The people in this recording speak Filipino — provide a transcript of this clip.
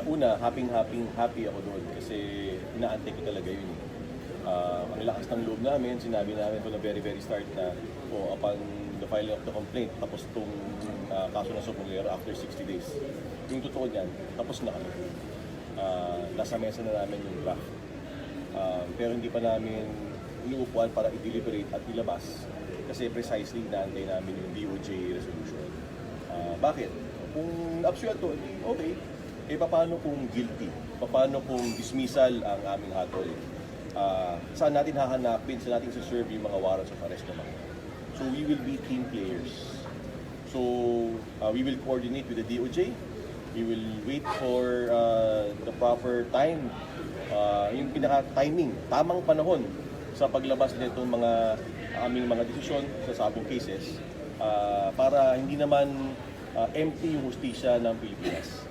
Ah, una, happy happy ako doon kasi inaantay ko talaga yun. Ah, ang lakas ng loob namin, sinabi namin from the very very start na oh, upon the filing of the complaint, tapos itong ah, kaso na superior after 60 days. Yung totoo niyan, tapos na kami. Ah, nasa mesa na namin yung draft. Ah, pero hindi pa namin iupuan para i-deliberate at ilabas kasi precisely inaantay namin yung DOJ resolution. Ah, bakit? Kung absuelto, okay. Eh, paano kung guilty? Paano kung dismissal ang aming hatol? Ah, saan natin hahanapin, saan natin serve yung mga warrants of arrest naman? So, we will be team players. So, uh, we will coordinate with the DOJ. We will wait for uh, the proper time, uh, yung pinaka-timing, tamang panahon sa paglabas nitong mga aming mga desisyon sa sabong cases uh, para hindi naman uh, empty yung hustisya ng Pilipinas.